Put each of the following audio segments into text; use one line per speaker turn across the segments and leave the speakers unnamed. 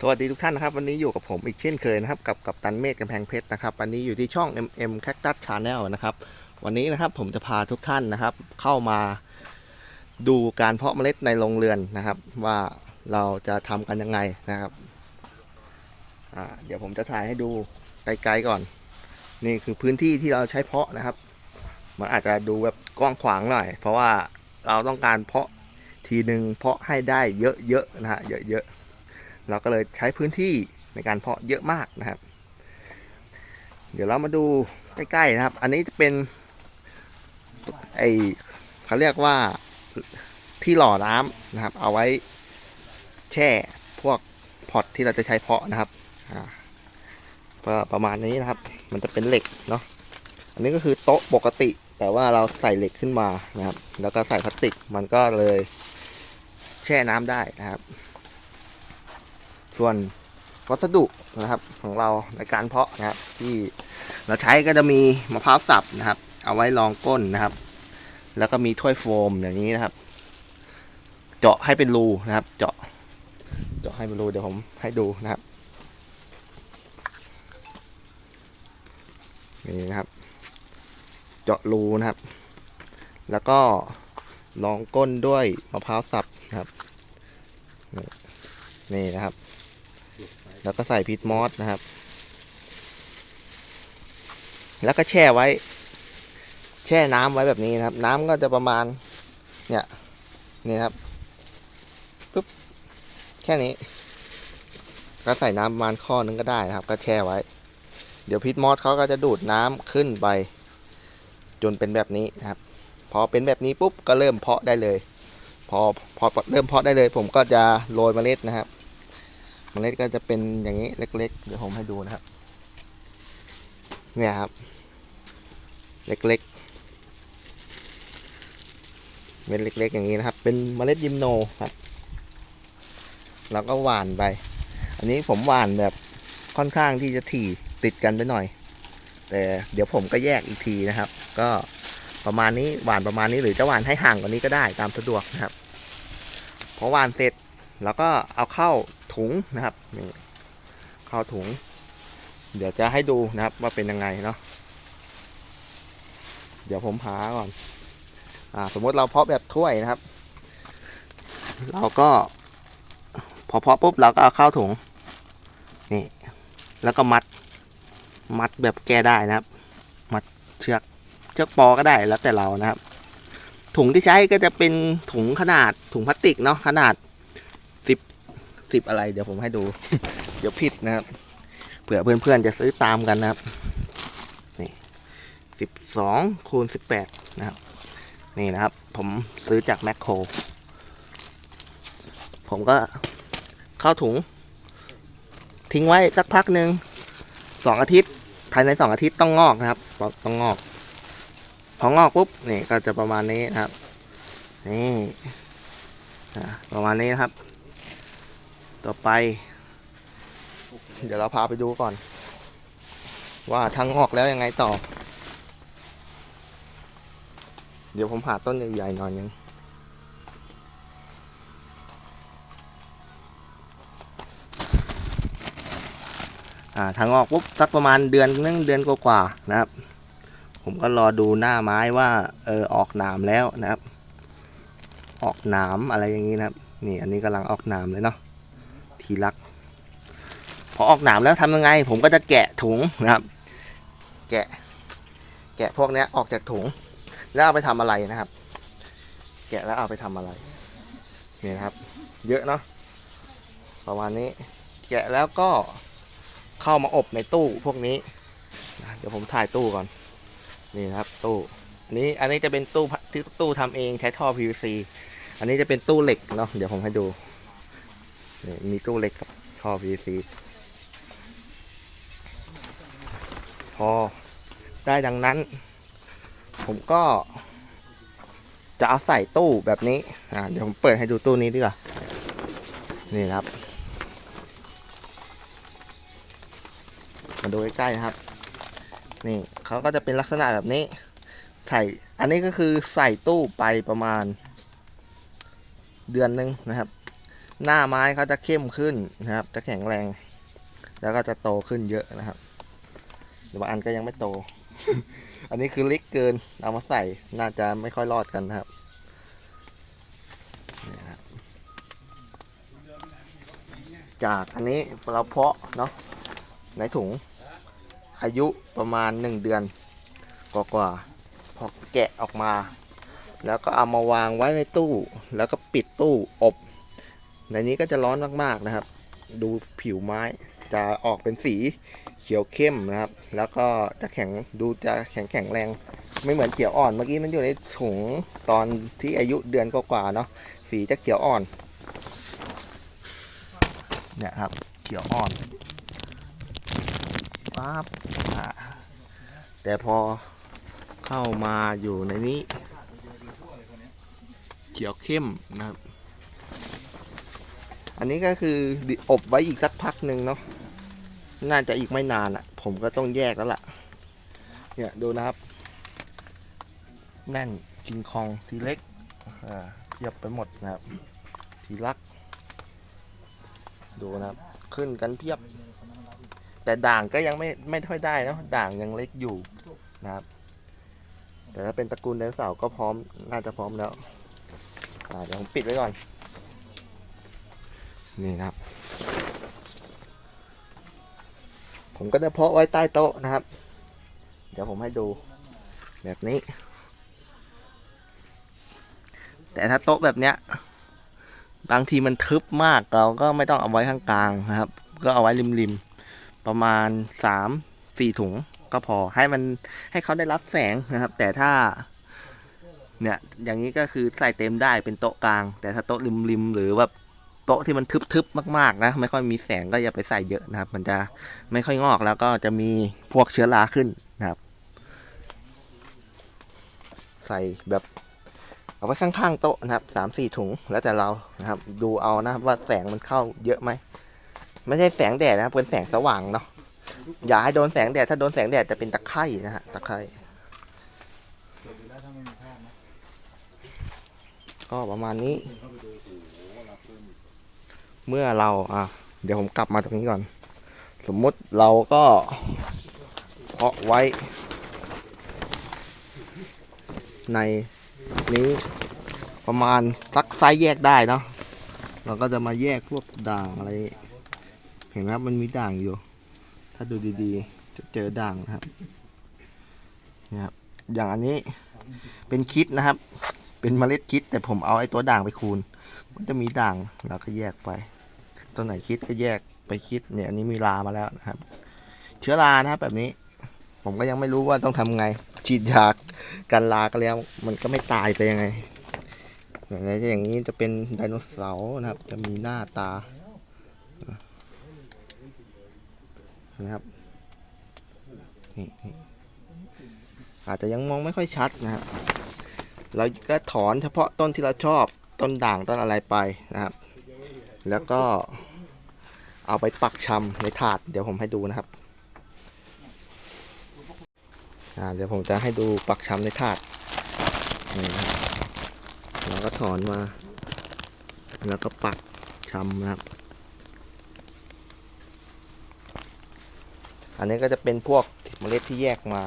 สวัสดีทุกท่านนะครับ วันนี้อยู่กับผมอีกเช่นเคยนะครับ กับกับตันเมฆกำแพงเพชรนะครับวันนี้อยู่ที่ช่อง MM Cactus Channel นะครับ วันนี้นะครับผมจะพาทุกท่านนะครับ เข้ามาดูการเพาะเมล็ดในโรงเรือนนะครับ ว่าเราจะทำกันยังไงนะครับเดี๋ยวผมจะถ่ายให้ดูไกลๆก่อน นี่คือพื้นที่ที่เราใช้เพาะนะครับ มันอาจจะดูแบบกว้างขวางหน่อย เพราะว่าเราต้องการเพาะทีหนึ่งเพาะให้ได้เยอะๆนะฮะเยอะๆ เราก็เลยใช้พื้นที่ในการเพาะเยอะมากนะครับ เดี๋ยวเรามาดูใกล้ๆนะครับ อันนี้จะเป็นไอเขาเรียกว่าที่หล่อน้ำนะครับ เอาไว้แช่พวกพอตที่เราจะใช้เพาะนะครับก็ประมาณนี้นะครับ มันจะเป็นเหล็กเนาะ อันนี้ก็คือโต๊ะปกติ แต่ว่าเราใส่เหล็กขึ้นมานะครับ แล้วก็ใส่พลาสติก มันก็เลยแช่น้ำได้นะครับ ส่วนวัสดุนะครับของเราในการเพาะนะครับที่เราใช้ก็จะมีมะพร้าวสับนะครับ เอาไว้รองก้นนะครับ แล้วก็มีถ้วยโฟมอย่างนี้นะครับ เจาะให้เป็นรูนะครับ เจาะ เจาะให้เป็นรูเดี๋ยวผมให้ดูนะครับนี่นะครับ เจาะรูนะครับ แล้วก็รองก้นด้วยมะพร้าวสับนะครับนี่นี่นะครับ แล้วก็ใส่พีทมอสนะครับ แล้วก็แช่ไว้ แช่น้ำไว้แบบนี้นะครับ น้ำก็จะประมาณ เนี่ย นี่ครับปุ๊บแค่นี้ ก็ใส่น้ำประมาณข้อนึงก็ได้นะครับ ก็แช่ไว้ เดี๋ยวพีทมอสเขาก็จะดูดน้ำขึ้นไปจนเป็นแบบนี้นะครับ พอเป็นแบบนี้ปุ๊บก็เริ่มเพาะได้เลย พอพอเริ่มเพาะได้เลย ผมก็จะโรยเมล็ดนะครับ เมล็ดก็จะเป็นอย่างนี้เล็ก ๆ เดี๋ยวผมให้ดูนะครับ เนี่ยครับ เล็กๆ เม็ดเล็ก ๆ อย่างนี้นะครับ เป็นเมล็ดยิมโนครับ แล้วก็หว่านไป อันนี้ผมหว่านแบบค่อนข้างที่จะถี่ติดกันไปหน่อย แต่เดี๋ยวผมก็แยกอีกทีนะครับ ก็ประมาณนี้หว่านประมาณนี้หรือจะหว่านให้ห่างกว่านี้ก็ได้ตามสะดวกนะครับพอหว่านเสร็จ แล้วก็เอาเข้า ถุงนะครับนี่ข้าวถุง เดี๋ยวจะให้ดูนะครับว่าเป็นยังไงเนาะเดี๋ยวผมหาก่อนอ่าสมมติเราเพาะแบบถ้วยนะครับ เราก็พอเพาะปุ๊บเราก็เอาข้าวถุงนี่แล้วก็มัดมัดแบบแก้ได้นะครับ มัดเชือกเชือกปอก็ได้แล้วแต่เรานะครับ ถุงที่ใช้ก็จะเป็นถุงขนาดถุงพลาสติกเนาะขนาด สิบอะไร เดี๋ยวผมให้ดู เดี๋ยวผิดนะครับ เผื่อเพื่อนๆจะซื้อตามกันนะครับ นี่สิบสองคูณสิบแปดนะครับ นี่นะครับ ผมซื้อจากแมคโคร ผมก็เข้าถุง ทิ้งไว้สักพักหนึ่งสองอาทิตย์ ภายในสองอาทิตย์ต้องงอกนะครับ ต้องงอก พองอกปุ๊บ นี่ก็จะประมาณนี้นะครับ นี่ประมาณนี้นะครับ ต่อไป เดี๋ยวเราพาไปดูก่อน ว่าทางออกแล้วยังไงต่อ เดี๋ยวผมหาต้นใหญ่ๆหน่อยนึงทางออกปุ๊บสักประมาณเดือนนึงเดือนกว่าๆนะครับ ผมก็รอดูหน้าไม้ว่าเออออกหนามแล้วนะครับ ออกหนามอะไรอย่างนี้นะครับ นี่อันนี้กำลังออกหนามเลยเนาะ ทีรัก พอออกหนามแล้วทำยังไง ผมก็จะแกะถุงนะครับ แกะ แกะพวกนี้ออกจากถุง แล้วเอาไปทำอะไรนะครับ แกะแล้วเอาไปทำอะไรนี่นะครับ เยอะเนาะประมาณนี้ แกะแล้วก็เข้ามาอบในตู้พวกนี้นะเดี๋ยวผมถ่ายตู้ก่อน นี่นะครับ ตู้อันนี้อันนี้จะเป็นตู้ที่ตู้ทำเองใช้ท่อ PVC อันนี้จะเป็นตู้เหล็กเนาะเดี๋ยวผมให้ดู นี่มีตู้เล็กกับท่อ PVC พอได้ดังนั้น ผมก็จะเอาใส่ตู้แบบนี้ อ่า เดี๋ยวผมเปิดให้ดูตู้นี้ดีกว่า นี่ครับ มาดูใกล้ๆนะครับ นี่เขาก็จะเป็นลักษณะแบบนี้ ใส่ อันนี้ก็คือใส่ตู้ไปประมาณ เดือนหนึ่งนะครับ หน้าไม้เขาจะเข้มขึ้นนะครับ จะแข็งแรง แล้วก็จะโตขึ้นเยอะนะครับแต่บางอันก็ยังไม่โต อันนี้คือเล็กเกิน เอามาใส่น่าจะไม่ค่อยรอดกันนะครับนี่ครับจากอันนี้เราเพาะเนาะในถุงอายุประมาณหนึ่งเดือนกว่าๆพอแกะออกมา แล้วก็เอามาวางไว้ในตู้ แล้วก็ปิดตู้อบ ในนี้ก็จะร้อนมากๆนะครับ ดูผิวไม้จะออกเป็นสีเขียวเข้มนะครับ แล้วก็จะแข็งดูจะแข็งแข็งแรง ไม่เหมือนเขียวอ่อนเมื่อกี้มันอยู่ในถุงตอนที่อายุเดือนกว่าๆเนาะสีจะเขียวอ่อนเนี่ยครับเขียวอ่อนปั๊บแต่พอเข้ามาอยู่ในนี้ เขียวเข้มนะครับ อันนี้ก็คืออบไว้อีกสักพักหนึ่งเนาะน่าจะอีกไม่นานอะ่ะ ผมก็ต้องแยกแล้วล่ะ เนี่ยดูนะครับ แน่นกิงคองทีเล็กเทียบไปหมดนะครับ ทีลัก ดูนะครับ ขึ้นกันเพียบ แต่ด่างก็ยังไม่ไม่ค่อยได้เนาะด่างยังเล็กอยู่นะครับ แต่ถ้าเป็นตระกูลไดนเสาก็พร้อมน่าจะพร้อมแล้วอ่าเดี๋ยวผมปิดไว้ก่อน นี่นะครับ ผมก็จะเพาะไว้ใต้โต๊ะนะครับ เดี๋ยวผมให้ดูแบบนี้ แต่ถ้าโต๊ะแบบเนี้ย บางทีมันทึบมากเราก็ไม่ต้องเอาไว้ข้างกลางนะครับ ก็เอาไว้ริมๆ ประมาณสามสี่ถุงก็พอให้มันให้เขาได้รับแสงนะครับ แต่ถ้าเนี่ยอย่างนี้ก็คือใส่เต็มได้เป็นโต๊ะกลาง แต่ถ้าโต๊ะริมๆหรือแบบ โต๊ะที่มันทึบๆมากๆนะไม่ค่อยมีแสงก็อย่าไปใส่เยอะนะครับ มันจะไม่ค่อยงอกแล้วก็จะมีพวกเชื้อราขึ้นนะครับ ใส่แบบเอาไว้ข้างๆโต๊ะนะครับสามสี่ถุงแล้วแต่เรานะครับ ดูเอานะครับว่าแสงมันเข้าเยอะไหมไม่ใช่แสงแดดนะครับเป็นแสงสว่างเนาะอย่าให้โดนแสงแดดถ้าโดนแสงแดดจะเป็นตะไคร่นะฮะตะไคร่ก็ประมาณนี้ เมื่อเราอะเดี๋ยวผมกลับมาตรงนี้ก่อน สมมุติเราก็เพาะไว้ ในนี้ประมาณสักไซส์แยกได้เนาะเราก็จะมาแยกพวกด่างอะไร เห็นไหมครับมันมีด่างอยู่ ถ้าดูดีๆ จะเจอด่างนะครับเนี่ยครับ อย่างอันนี้เป็นคิดนะครับ เป็นเมล็ดคิด แต่ผมเอาไอ้ตัวด่างไปคูณ มันจะมีด่างเราก็แยกไป ตัวไหนคิดก็แยกไปคิดเนี่ยอันนี้มีลามาแล้วนะครับ เชื้อรานะครับแบบนี้ ผมก็ยังไม่รู้ว่าต้องทำไง ฉีดยากันลาก็แล้ว มันก็ไม่ตายไปยังไง อย่างนี้อย่างนี้จะเป็นไดโนเสาร์นะครับ จะมีหน้าตานะครับนี่อาจจะยังมองไม่ค่อยชัดนะครับเราก็ถอนเฉพาะต้นที่เราชอบต้นด่างต้นอะไรไปนะครับ แล้วก็เอาไปปักชำในถาด เดี๋ยวผมให้ดูนะครับอ่าเดี๋ยวผมจะให้ดูปักชำในถาดเราก็ถอนมา แล้วก็ปักชำนะครับ อันนี้ก็จะเป็นพวกเมล็ดที่แยกมา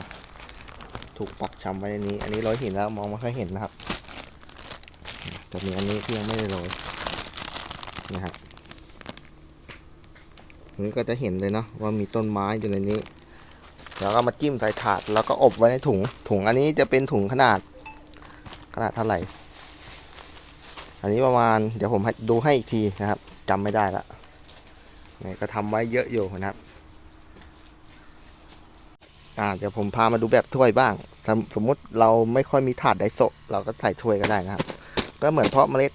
ถูกปักชำไว้ในนี้ อันนี้โรยหินแล้วมองไม่ค่อยเห็นนะครับแต่มีอันนี้ที่ยังไม่ได้โรย นะครับนี้ก็จะเห็นเลยเนาะว่ามีต้นไม้อยู่ในนี้ แล้วก็มาจิ้มใส่ถาดแล้วก็อบไว้ในถุง ถุงอันนี้จะเป็นถุงขนาดขนาดเท่าไหร่ อันนี้ประมาณเดี๋ยวผมดูให้อีกทีนะครับจำไม่ได้ละนี่ก็ทำไว้เยอะอยู่นะครับอ่าเดี๋ยวผมพามาดูแบบถ้วยบ้างสมสมมุติเราไม่ค่อยมีถาดไดโซะเราก็ใส่ถ้วยก็ได้นะครับ ก็เหมือนเพาะเมล็ด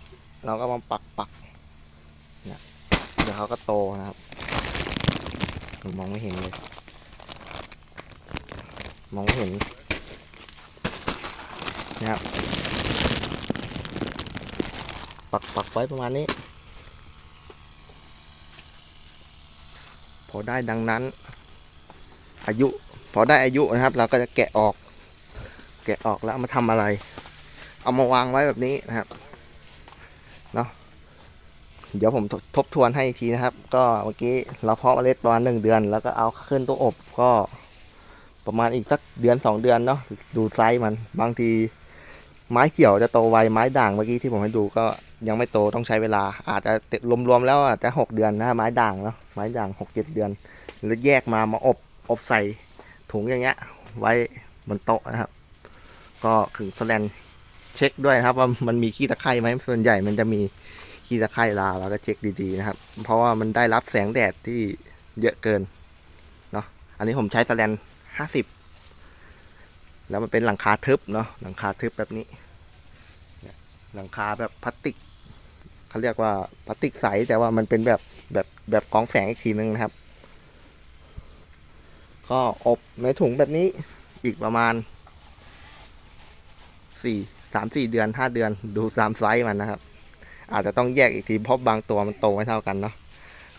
เราก็มาปักปัก เดี๋ยวเขาก็โตนะครับผมมองไม่เห็นเลย มองไม่เห็นนะครับปักปักไว้ประมาณนี้ พอได้ดังนั้น อายุ พอได้อายุนะครับ เราก็จะแกะออก แกะออกแล้วเอามาทำอะไร เอามาวางไว้แบบนี้นะครับ เดี๋ยวผมทบทวนให้อีกทีนะครับ ก็เมื่อกี้เราเพาะเมล็ดประมาณหนึ่งเดือน แล้วก็เอาขึ้นตู้อบก็ประมาณอีกสักเดือนสองเดือนเนาะดูไซส์มันบางทีไม้เขียวจะโตไวไม้ด่างเมื่อกี้ที่ผมให้ดูก็ยังไม่โตต้องใช้เวลา อาจจะรวมๆแล้วอาจจะหกเดือนนะไม้ด่างเนาะไม้ด่างหกเจ็ดเดือน แล้วแยกมามาอบอบใส่ถุงอย่างเงี้ย ไว้บนโต๊ะนะครับ ก็ขึงแสแลนเช็คด้วยนะครับว่ามันมีขี้ตะไคร่ไหมส่วนใหญ่มันจะมี ขี้ตะไคร่ลาแล้วก็เช็คดีๆนะครับ เพราะว่ามันได้รับแสงแดดที่เยอะเกินเนาะอันนี้ผมใช้สแลนห้าสิบแล้วมันเป็นหลังคาทึบเนาะหลังคาทึบแบบนี้หลังคาแบบพลาสติกเขาเรียกว่าพลาสติกใสแต่ว่ามันเป็นแบบแบบแบบกองแสงอีกทีนึงนะครับ ก็อบในถุงแบบนี้อีกประมาณสี่สามสี่เดือนห้าเดือนดูตามไซส์มันนะครับ อาจจะต้องแยกอีกทีเพราะบางตัวมันโตไม่เท่ากันเนาะ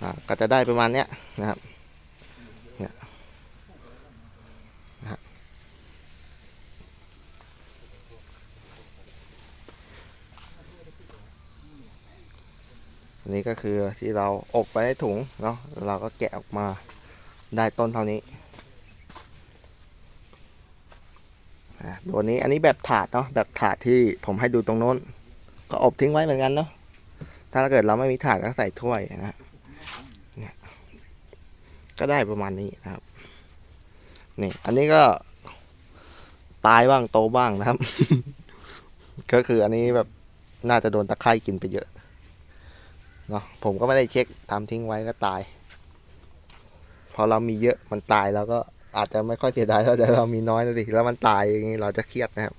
อ่าก็จะได้ประมาณเนี้ยนะครับเนี่ยนะฮะนนี้ก็คือที่เราอบไว้ในถุงเนาะเราก็แกะออกมาได้ต้นเท่านี้ตัวนี้อันนี้แบบถาดเนาะแบบถาดที่ผมให้ดูตรงโน้น ก็อบทิ้งไว้เหมือนกันเนาะ ถ้าเกิดเราไม่มีถาดก็ใส่ถ้วยนะฮะเนี่ยก็ได้ประมาณนี้นะครับนี่อันนี้ก็ตายบ้างโตบ้างนะครับ ก็คืออันนี้แบบน่าจะโดนตะไคร่กินไปเยอะเนาะผมก็ไม่ได้เช็คทำทิ้งไว้ก็ตาย พอเรามีเยอะมันตายแล้วก็อาจจะไม่ค่อยเสียดายเท่าแต่เรามีน้อยนะสิแล้วมันตายอย่างนี้เราจะเครียดนะครับ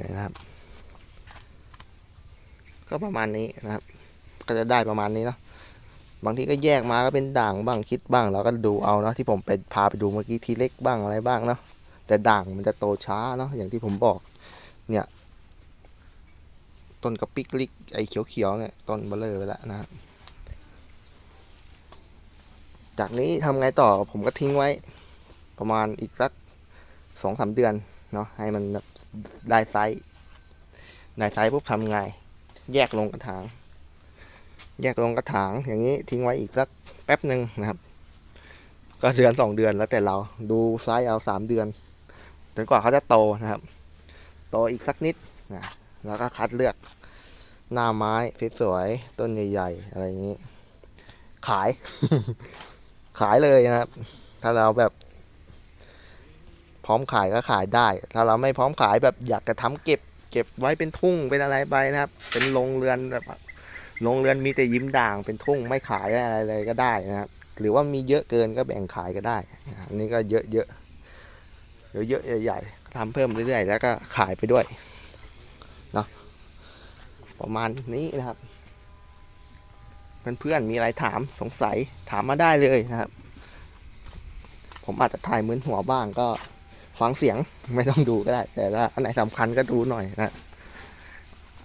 นี่นะครับ ก็ประมาณนี้นะครับ ก็จะได้ประมาณนี้เนาะบางทีก็แยกมาก็เป็นด่างบ้างคิดบ้างเราก็ดูเอาเนาะที่ผมไปพาไปดูเมื่อกี้ทีเล็กบ้างอะไรบ้างเนาะแต่ด่างมันจะโตช้าเนาะอย่างที่ผมบอก เนี่ย ต้นกระปิกลิกไอ้เขียวๆเนี่ยต้นเบลเลอร์ไปแล้วนะครับจากนี้ทำไงต่อผมก็ทิ้งไว้ ประมาณอีกสักสองสามเดือนเนาะให้มันได้ไซส์ได้ไซส์ปุ๊บทำไง แยกลงกระถาง แยกลงกระถางอย่างนี้ทิ้งไว้อีกสักแป๊บหนึ่งนะครับ ก็เดือนสองเดือนแล้วแต่เราดูไซส์เอาสามเดือนจนกว่าเขาจะโตนะครับ โตอีกสักนิดนะแล้วก็คัดเลือกหน้าไม้สวยๆต้นใหญ่ ๆ อะไรอย่างนี้ ขาย ขายเลยนะครับ ถ้าเราแบบ พร้อมขายก็ขายได้ ถ้าเราไม่พร้อมขายแบบอยากจะทำเก็บ เก็บไว้เป็นทุ่งเป็นอะไรไปนะครับ เป็นโรงเรือนแบบโรงเรือนมีแต่ยิ้มด่างเป็นทุ่งไม่ขายอะไรเลยก็ได้นะครับ หรือว่ามีเยอะเกินก็แบ่งขายก็ได้อันนี้ก็เยอะเยอะเยอะใหญ่ๆทำเพิ่มเรื่อยๆ แล้วก็ขายไปด้วยเนาะประมาณนี้นะครับเพื่อนๆมีอะไรถามสงสัยถามมาได้เลยนะครับ ผมอาจจะถ่ายมืนหัวบ้างก็ ฟังเสียงไม่ต้องดูก็ได้ แต่ถ้าอันไหนสำคัญก็ดูหน่อยนะ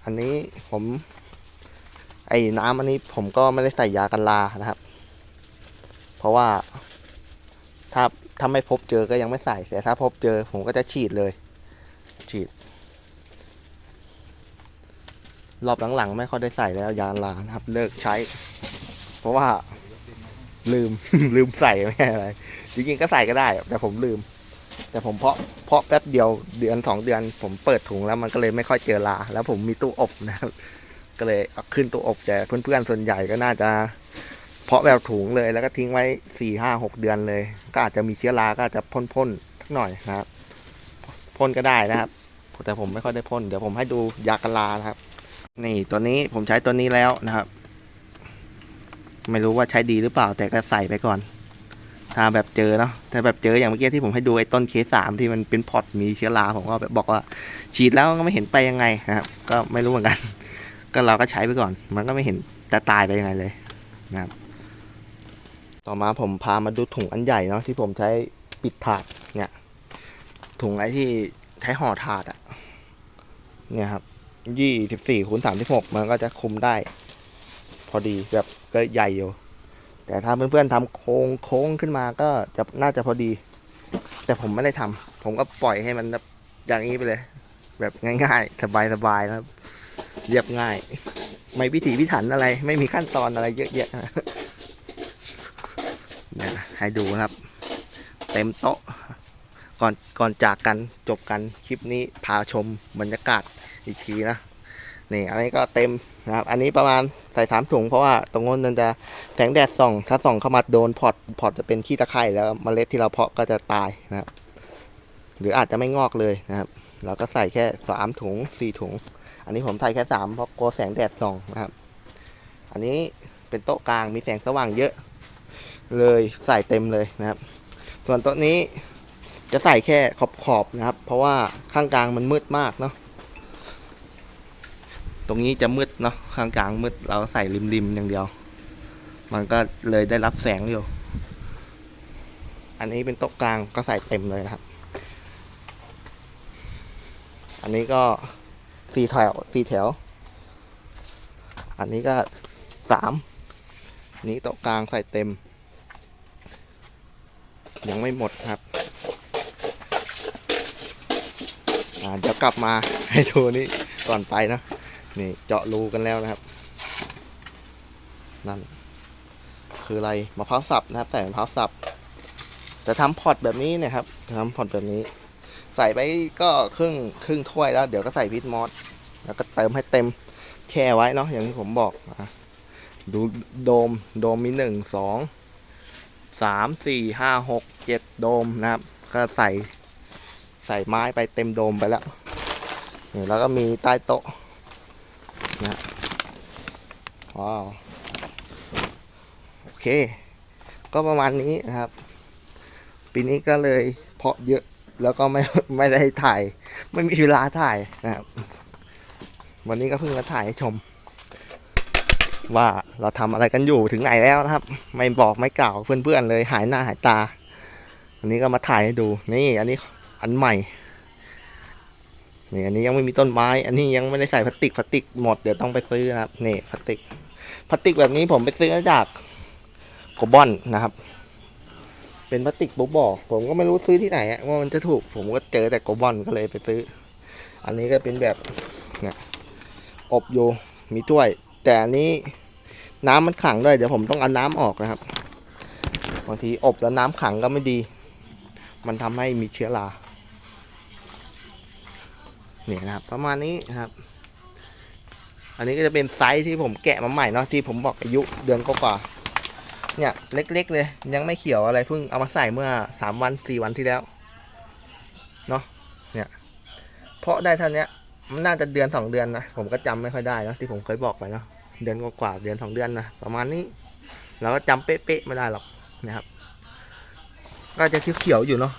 อันนี้ผม ไอ้น้ำอันนี้ผมก็ไม่ได้ใส่ยากันลานะครับ เพราะว่าถ้าถ้าไม่พบเจอก็ยังไม่ใส่แต่ถ้าพบเจอผมก็จะฉีดเลย ฉีด รอบหลังๆ ไม่ค่อยได้ใส่แล้วยาลานะครับ เลิกใช้ เพราะว่าลืมลืมใส่ไม่อะไรจริงๆก็ใส่ก็ได้ แต่ผมลืม แต่ผมเพาะเพาะแป๊บเดียวเดือนสองเดือน ผมเปิดถุงแล้วมันก็เลยไม่ค่อยเจอลา แล้วผมมีตู้อบนะครับ ก็เลยเอาขึ้นตู้อบแต่เพื่อนๆส่วนใหญ่ก็น่าจะ เพาะแบบถุงเลยแล้วก็ทิ้งไว้สี่ห้าหกเดือนเลย ก็อาจจะมีเชื้อราก็อาจจะพ่นๆสักหน่อยนะครับพ่นก็ได้นะครับ แต่ผมไม่ค่อยได้พ่นเดี๋ยวผมให้ดูยากันลานะครับ นี่ตัวนี้ผมใช้ตัวนี้แล้วนะครับ ไม่รู้ว่าใช้ดีหรือเปล่าแต่ก็ใส่ไปก่อน ถ้าแบบเจอเนาะถ้าแบบเจออย่างเมื่อกี้ที่ผมให้ดูไอ้ต้นเคสามที่มันเป็นพอตมีเชื้อราผมก็แบบบอกว่าฉีดแล้วก็ไม่เห็นไปยังไงนะครับ ก็ไม่รู้เหมือนกัน ก็เราก็ใช้ไปก่อน มันก็ไม่เห็นจะตายไปยังไงเลยนะครับ ต่อมาผมพามาดูถุงอันใหญ่เนาะที่ผมใช้ปิดถาดเนี่ย ถุงไอ้ที่ใช้ห่อถาดอะเนี่ยครับยี่สิบสี่คูณสามสิบหกมันก็จะคุมได้ พอดีแบบก็ใหญ่อยู่ แต่ถ้าเพื่อนๆทำโค้งโค้งขึ้นมาก็จะน่าจะพอดี แต่ผมไม่ได้ทำผมก็ปล่อยให้มันอย่างนี้ไปเลย แบบง่าย ๆ สบายๆนะครับเรียบง่าย ไม่พิถีพิถันอะไร ไม่มีขั้นตอนอะไรเยอะแยะนะให้ดูนะครับ เต็มโต๊ะก่อนก่อนจากกันจบกันคลิปนี้พาชมบรรยากาศอีกทีนะนี่อันนี้ก็เต็มนะครับ อันนี้ประมาณ ใส่สามถุงเพราะว่าตรงโน้นมันจะแสงแดดส่อง ถ้าส่องเข้ามาโดนพอร์ตพอร์ตจะเป็นขี้ตะไคร่แล้วเมล็ดที่เราเพาะก็จะตายนะครับ หรืออาจจะไม่งอกเลยนะครับ เราก็ใส่แค่สามถุงสี่ถุง อันนี้ผมใส่แค่สามเพราะกลัวแสงแดดส่องนะครับ อันนี้เป็นโต๊ะกลางมีแสงสว่างเยอะ เลยใส่เต็มเลยนะครับ ส่วนโต๊ะนี้จะใส่แค่ขอบขอบๆนะครับ เพราะว่าข้างกลางมันมืดมากเนาะ ตรงนี้จะมืดเนาะข้างกลางมืดเราใส่ริมๆอย่างเดียว มันก็เลยได้รับแสงอยู่ อันนี้เป็นโต๊ะกลางก็ใส่เต็มเลยนะครับ อันนี้ก็สี่แถวสี่แถว อันนี้ก็สามนี้โต๊ะกลางใส่เต็ม ยังไม่หมดครับเดี๋ยวกลับมาให้ดูนี่ก่อนไปนะ นี่เจาะรูกันแล้วนะครับ นั่น คืออะไรมะพร้าวสับนะครับ ใส่มะพร้าวสับจะทำพอตแบบนี้นะครับจะทำพอตแบบนี้ ใส่ไปก็ครึ่งครึ่งถ้วยแล้ว เดี๋ยวก็ใส่พิทมอสแล้วก็เติมให้เต็มแช่ไว้เนาะอย่างที่ผมบอกอดูโดมโดมมีหนึ่งสองสามสี่ห้าหกเจ็ดโดมนะครับ ก็ใส่ใส่ไม้ไปเต็มโดมไปแล้วนี่แล้วก็มีใต้โต๊ะ นะว้าว โอเค ก็ประมาณนี้นะครับ ปีนี้ก็เลยเพาะเยอะแล้วก็ไม่ไม่ได้ถ่าย ไม่มีเวลาถ่ายนะครับ วันนี้ก็เพิ่งมาถ่ายให้ชม ว่าเราทำอะไรกันอยู่ถึงไหนแล้วนะครับ ไม่บอกไม่กล่าวเพื่อนๆเลยหายหน้าหายตา อันนี้ก็มาถ่ายให้ดูนี่อันนี้อันใหม่ นี่อันนี้ยังไม่มีต้นไม้ อันนี้ยังไม่ได้ใส่พลาสติกพลาสติกหมดเดี๋ยวต้องไปซื้อนะครับนี่พลาสติกพลาสติกแบบนี้ผมไปซื้อมาจากโกบอนนะครับ เป็นพลาสติกบุบอกผมก็ไม่รู้ซื้อที่ไหนว่ามันจะถูก ผมก็เจอแต่โกบอนก็เลยไปซื้อ อันนี้ก็เป็นแบบเนี่ยอบอยู่มีถ้วย แต่อันนี้น้ำมันขังด้วยเดี๋ยวผมต้องเอาน้ำออกนะครับบางทีอบแล้วน้ำขังก็ไม่ดี มันทำให้มีเชื้อรา นี่นะครับประมาณนี้ครับ อันนี้ก็จะเป็นไซส์ที่ผมแกะมาใหม่เนาะที่ผมบอกอายุเดือนกว่าๆเนี่ยเล็ก ๆ เลย ยังไม่เขียวอะไรเพิ่งเอามาใส่เมื่อสามวันสี่วันที่แล้วเนาะเนี่ยเพราะได้เท่านี้มันน่าจะเดือนสองเดือนนะผมก็จำไม่ค่อยได้เนะที่ผมเคยบอกไปเนาะเดือนกว่าๆเดือนสองเดือนนะประมาณนี้เราก็จำเป๊ะๆไม่ได้หรอกนะครับ ก็จะเขียวๆอยู่เนาะ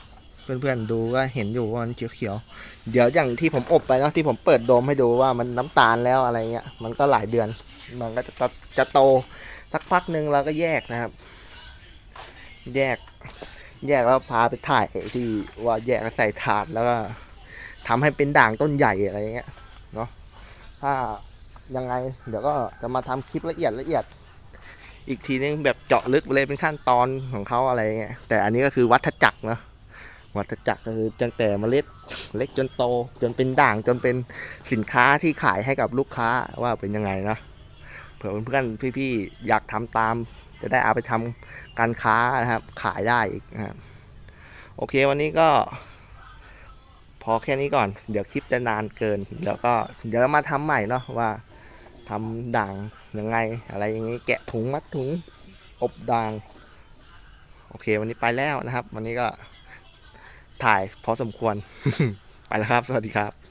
เพื่อนๆดูก็เห็นอยู่ว่ามันเขียวๆ เดี๋ยวอย่างที่ผมอบไปเนาะที่ผมเปิดโดมให้ดูว่ามันน้ำตาลแล้วอะไรเงี้ย มันก็หลายเดือน มันก็จะจะโตสักพักหนึ่งเราก็แยกนะครับ แยก แยกแล้วพาไปถ่ายที่ว่าแยกใส่ถาดแล้วก็ทำให้เป็นด่างต้นใหญ่อะไรเงี้ยเนาะถ้ายังไง เดี๋ยวก็จะมาทำคลิปละเอียดละเอียด อีกทีนึงแบบเจาะลึกเลยเป็นขั้นตอนของเขาอะไรเงี้ยแต่อันนี้ก็คือวัฏจักรเนาะ วัฏจักรก็คือตั้งแต่เมล็ดเล็กจนโต จนเป็นด่างจนเป็นสินค้าที่ขายให้กับลูกค้าว่าเป็นยังไงนะเผื่อเพื่อนๆพี่ๆอยากทำตาม จะได้เอาไปทำการค้านะครับ ขายได้อีกนะครับโอเควันนี้ก็ พอแค่นี้ก่อน เดี๋ยวคลิปจะนานเกิน เดี๋ยวก็เดี๋ยวมาทำใหม่เนาะว่าทำด่างยังไง อะไรอย่างนี้แกะถุงมัดถุงอบด่าง โอเควันนี้ไปแล้วนะครับ วันนี้ก็ ถ่ายพอสมควร ไปแล้วครับ สวัสดีครับ